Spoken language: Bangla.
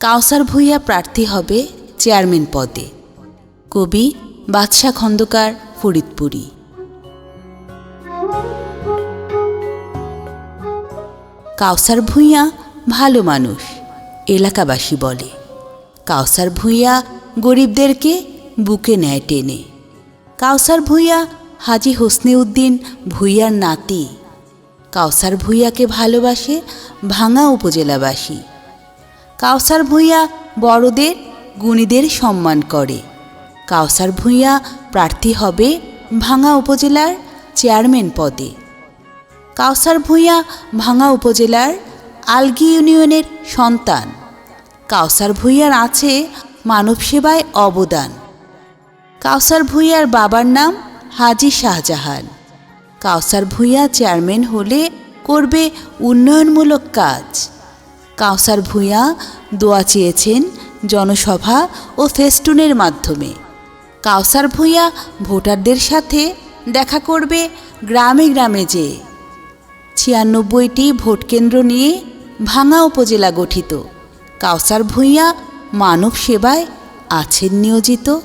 কাউসার ভূঁইয়া প্রার্থী হবে চেয়ারম্যান পদে। কবি বাদশাহ খন্দকার ফরিদপুরী। কাউসার ভূঁইয়া ভালো মানুষ, এলাকাবাসী বলে। কাউসার ভূঁইয়া গরিবদেরকে বুকে নেয় টেনে। কাউসার ভূঁইয়া হাজি হোসনে উদ্দিন ভূঁইয়ার নাতি। কাউসার ভূঁইয়াকে ভালোবাসে ভাঙা উপজেলাবাসী। কাউসার ভূঁইয়া বড়দের, গুণীদের সম্মান করে। কাউসার ভূঁইয়া প্রার্থী হবে ভাঙা উপজেলার চেয়ারম্যান পদে। কাউসার ভূঁইয়া ভাঙা উপজেলার আলগি ইউনিয়নের সন্তান। কাউসার ভূঁইয়ার আছে মানব সেবায় অবদান। কাউসার ভূঁইয়ার বাবার নাম হাজি শাহজাহান। কাউসার ভূঁইয়া চেয়ারম্যান হলে করবে উন্নয়নমূলক কাজ। কাউসার ভূঁইয়া দোয়া চেয়েছেন জনসভা ও ফেস্টুনের মাধ্যমে। কাউসার ভূঁইয়া ভোটারদের সাথে দেখা করবে গ্রামে গ্রামে যে। ছিয়ানব্বইটি ভোটকেন্দ্র নিয়ে ভাঙা উপজেলা গঠিত। কাউসার ভূঁইয়া মানব সেবায় আছেন নিয়োজিত।